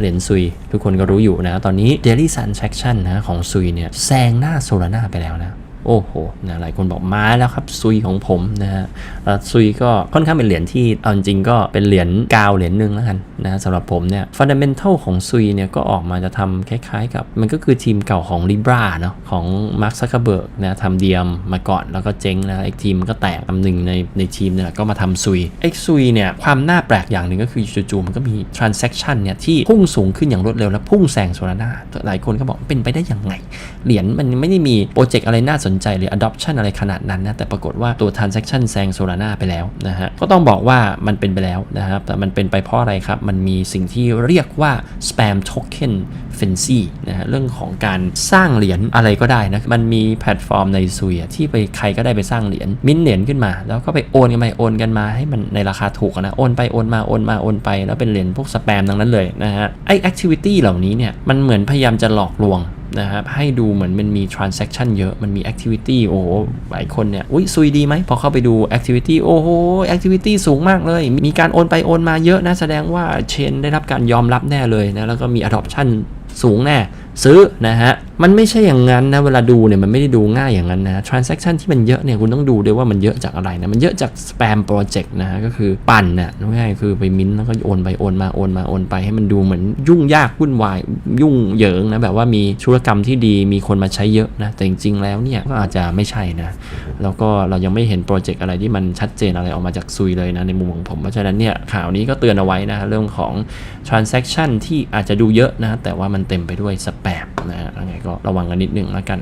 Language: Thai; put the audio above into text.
เหรียญซุย ทุกคนก็รู้อยู่นะ ตอนนี้ daily transaction นะของซุยเนี่ยแซงหน้าโซลาร่าไปแล้วนะ โอ้โหนะหลายคนบอกมาแล้วครับซุยของผมนะฮะซุยก็ค่อนข้างเป็นเหรียญที่เอาจริงก็เป็นเหรียญกาวเหรียญหนึ่งแล้วกันนะสำหรับผมเนี่ยฟันเดเมนทัลของซุยเนี่ยก็ออกมาจะทำคล้ายๆกับ มันก็คือทีมเก่าของ Libra เนาะของมาร์คซักเคเบิร์กนะทำเดียมมาก่อนแล้วก็เจ๊งนะไอ้ทีมก็แตกตำหนึ่งในในทีมเนี่ยก็มาทำซุยไอ้ซุยเนี่ยความน่าแปลกอย่างหนึ่งก็คือจู่ๆมันก็มี transaction เนี่ยที่พุ่งสูงขึ้นอย่างรวดเร็วและพุ่งแซงโซลาร่าหลายคนก็บอกเป็นไปได้ยังไงเหรียญมันไม่ได้มีโปรเจกต์อะไรน่าสนนใจหรือ adoption อะไรขนาดนั้นนะแต่ปรากฏว่าตัว transaction แซงโซลาร่าไปแล้วนะฮะก็ต้องบอกว่ามันเป็นไปแล้วนะครับแต่มันเป็นไปเพราะอะไรครับ มันมีสิ่งที่เรียกว่า spam token fancy นะฮะเรื่องของการสร้างเหรียญอะไรก็ได้นะมันมีแพลตฟอร์มในซุยที่ไปใครก็ได้ไปสร้างเหรียญมิ้นเหรียญขึ้นมา แล้วก็ไปโอนกันไปโอนกันมาให้มันในราคาถูกนะโอนไปโอนมาโอนมาโอนไป แล้วเป็นเหรียญพวกสแปมทั้งนั้นเลยนะฮะไอ activity เหล่านี้เนี่ยมันเหมือนพยายามจะหลอกลวง นะครับให้ดูเหมือนมันมี transaction เยอะมันมี activity โอ้โหหลายคนเนี่ยอุ้ยซุยดีไหมพอเข้าไปดู activity โอ้โห activity สูงมากเลย มีการโอนไปโอนมาเยอะนะ แสดงว่าเชนได้รับการยอมรับแน่เลยนะ แล้วก็มี adoption สูงแน่ ซื้อนะฮะ มันไม่ใช่อย่างนั้นนะ เวลาดูเนี่ยมันไม่ได้ดูง่ายอย่างนั้นนะ transaction ที่มันเยอะเนี่ยคุณต้องดูด้วยว่ามันเยอะจากอะไรนะ มันเยอะจาก spam project นะฮะ ก็คือปั่นน่ะง่ายคือไปมิ้นท์แล้วก็โอนไปโอนมาโอนมาโอนไปให้มันดูเหมือนยุ่งยากวุ่นวายยุ่งเหยิงนะแบบว่ามีธุรกรรมที่ดีมีคนมาใช้เยอะนะ แต่จริงๆแล้วเนี่ยก็อาจจะไม่ใช่นะ แล้วก็เรายังไม่เห็นโปรเจกต์อะไรที่มันชัดเจนอะไรออกมาจากซุยเลยนะในมุมของผม เพราะฉะนั้นเนี่ยข่าวนี้ก็เตือนเอาไว้นะเรื่องของ transaction ที่อาจจะดูเยอะนะแต่ว่ามันเต็มไปด้วยสแบบนะฮะยังไงก็ระวังกันนิดนึงแล้วกัน